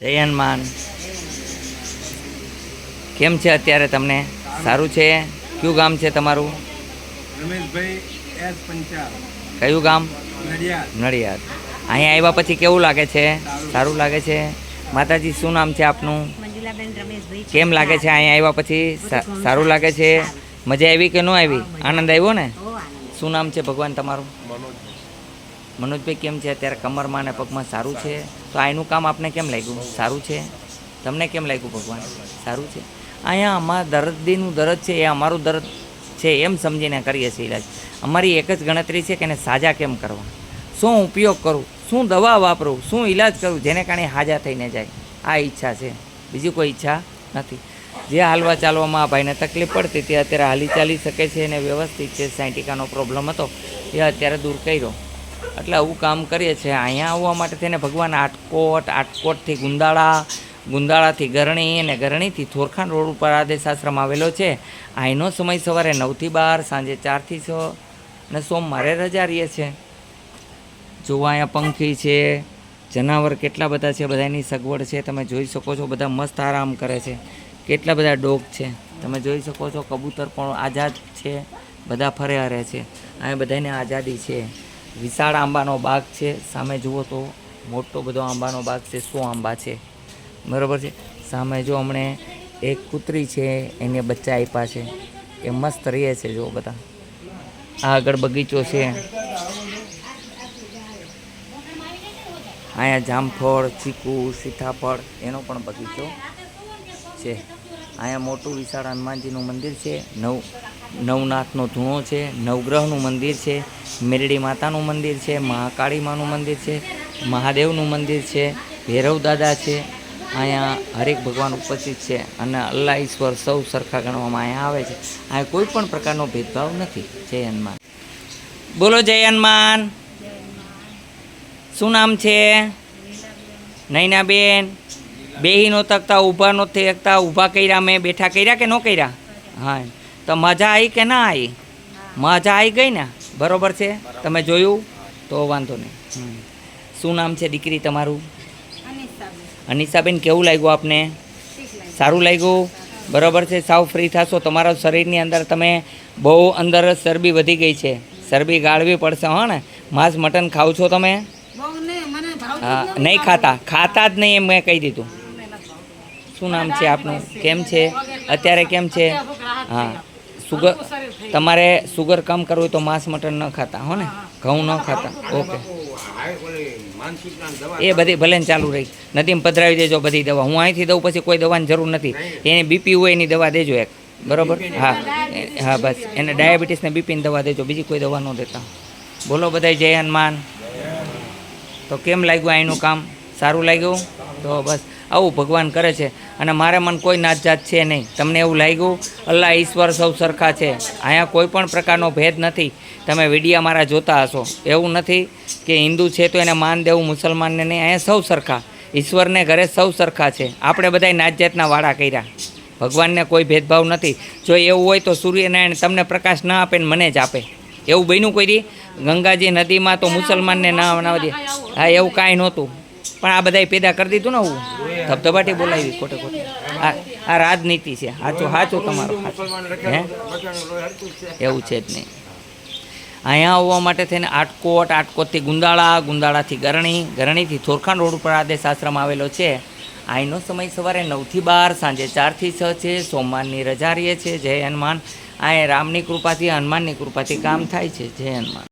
જય હનુમાન કેમ છે અત્યારે તમને? સારું છે? કયું ગામ છે તમારું? રમેશભાઈ એસ પંચાલ. કયું ગામ? નડિયાદ. નડિયાદ. અહીંયા આવ્યા પછી કેવું લાગે છે? સારું લાગે છે? માતાજી શું નામ છે આપનું? કેમ લાગે છે અહીંયા આવ્યા પછી? સારું લાગે છે? મજા આવી કે ન આવી? આનંદ આવ્યો ને? શું નામ છે ભગવાન તમારું? મનોજભાઈ કેમ છે? અત્યારે કમરમાં અને પગમાં સારું છે? તો આનું કામ આપને કેમ લાગ્યું? સારું છે? તમને કેમ લાગ્યું ભગવાન? સારું છે? અહીંયા અમારા દર્દીનું દર્દ છે, એ અમારું દર્દ છે એમ સમજીને કરીએ છીએ ઈલાજ. અમારી એક જ ગણતરી છે કે એને સાજા કેમ કરવા? શું ઉપયોગ કરું? શું દવા વાપરું? શું ઈલાજ કરું? જેને કારણે હાજા થઈને જાય. આ ઈચ્છા છે. બીજી કોઈ ઈચ્છા નથી. જે હાલવા ચાલવામાં આ ભાઈને તકલીફ પડતી તે અત્યારે હાલી ચાલી શકે છે અને વ્યવસ્થિત છે. સાયન્ટિકાનો પ્રોબ્લેમ હતો. એ અત્યારે દૂર કર્યો. એટલે આવું કામ કરીએ છીએ. અહીંયા આવવા માટે થઈને ભગવાન આટકોટ, આટકોટથી ગુંદાળા, ગુંદાળાથી ગરણી અને ગરણીથી થોરખાન રોડ ઉપર આદેશ આશ્રમ આવેલો છે. અહીંનો સમય સવારે નવથી બાર, સાંજે ચારથી છ અને સોમવારે રજા રહીએ છે જોવા અહીંયા પંખી છે, જનાવર કેટલા બધા છે, બધાની સગવડ છે. તમે જોઈ શકો છો બધા મસ્ત આરામ કરે છે. કેટલા બધા ડોગ છે. તમે જોઈ શકો છો કબૂતર પણ આઝાદ છે. બધા ફરે હરે છે. અહીંયા બધાને આઝાદી છે. વિશાળ આંબાનો બાગ છે. સામે જુઓ તો મોટો બધો આંબાનો બાગ છે. સો આંબા છે. બરાબર છે? સામે જો હમણે એક કૂતરી છે, એને બચ્ચા આપ્યા છે. એ મસ્ત રહે છે જો બધા. આ આગળ બગીચો છે. અહીંયા જામફળ, ચીકુ, સીતાફળ એનો પણ બગીચો છે. અહીંયા મોટું વિશાળ હનુમાનજીનું મંદિર છે. નવ નવનાથનો ધૂણો છે, નવગ્રહનું મંદિર છે, મેરડી માતાનું મંદિર છે મહાકાળી માનું મંદિર છે, મહાદેવનું મંદિર છે, ભૈરવ દાદા છે, અહીંયા હરેક ભગવાન ઉપસ્થિત છે અને અલ્લાહ ઈશ્વર સૌ સરખા ગણવામાં અહીંયા આવે છે. અહીંયા કોઈ પણ પ્રકારનો ભેદભાવ નથી. જય હનુમાન. બોલો જય હનુમાન. શું નામ છે? નૈનાબેન. બેહી નો તકતા, ઊભા નહોતી શકતા ઊભા કર્યા, મેં બેઠા કર્યા કે ન કર્યા? હા. તો મજા આવી કે ના આવી મજા આવી ગઈ ને? બરોબર છે? તમે જોયું? તો વાંધો નહીં. શું નામ છે દીકરી તમારું? અનિશાબેન કેવું લાગ્યું આપને? સારું લાગ્યું? બરાબર છે? સાવ ફ્રી થશો. તમારા શરીરની અંદર તમે બહુ અંદર ચરબી વધી ગઈ છે. ચરબી ગાળવી પડશે હો ને? માંસ મટન ખાવ છો તમે? હા નહીં ખાતા. ખાતા. જ નહીં એમ મેં કહી દીધું. શું નામ છે આપનું? કેમ છે? અત્યારે કેમ છે? હા સુગર તમારે સુગર કમ કરવું હોય તો માંસ મટન ન ખાતા હો ને? ઘઉં ન ખાતા. ઓકે એ બધી ભલે ચાલુ રહી. નદીમાં પધરાવી દેજો બધી દવા. હું અહીંથી દઉં પછી કોઈ દવાની જરૂર નથી. એને બીપી હોય એની દવા દેજો એક. બરોબર? હા. હા બસ. એને ડાયાબિટીસને બીપીની દવા દેજો. બીજી કોઈ દવા ન દેતા. બોલો બધાય જય હનુમાન. તો કેમ લાગ્યું અહીંનું કામ? સારું લાગ્યું? તો બસ, આવું ભગવાન કરે છે. અને મારે મન કોઈ નાત જાત છે નહીં. તમને એવું લાગ્યું, અલ્લાહ ઈશ્વર સૌ સરખા છે. અહીંયા કોઈ પણ પ્રકારનો ભેદ નથી. તમે વિડીયા મારા જોતા હશો. એવું નથી કે હિન્દુ છે તો એને માન દેવું મુસલમાનને નહીં. અહીંયા સૌ સરખા. ઈશ્વરને ઘરે સૌ સરખા છે. આપણે બધાય નાત જાતના વાળા કર્યા. ભગવાનને કોઈ ભેદભાવ નથી. જો એવું હોય તો સૂર્યનારાયણ તમને પ્રકાશ ના આપે ને મને જ આપે. એવું બન્યું કોઈ દી? ગંગાજી નદીમાં તો મુસલમાનને ના બનાવી દે. હા, એવું કાંઈ નહોતું. પણ આ બધાય પેદા કરી દીધું ને હું. ધબધબાટી બોલાવી ખોટે ખોટે. આ આ રાજનીતિ છે. સાચું સાચું તમારું. હે? એવું છે જ નહીં. અહીંયા આવવા માટે થઈને આટકોટ આટકોટથી ગુંદાળા, ગુંદાળાથી ગરણી, ગરણીથી થોરખાન રોડ ઉપર આદેશ આશ્રમ આવેલો છે. અહીંનો સમય સવારે નવથી બાર, સાંજે ચારથી છ છે. સોમવારની રજા રહીએ છે. જય હનુમાન. આ રામની કૃપાથી, હનુમાનની કૃપાથી કામ થાય છે. જય હનુમાન.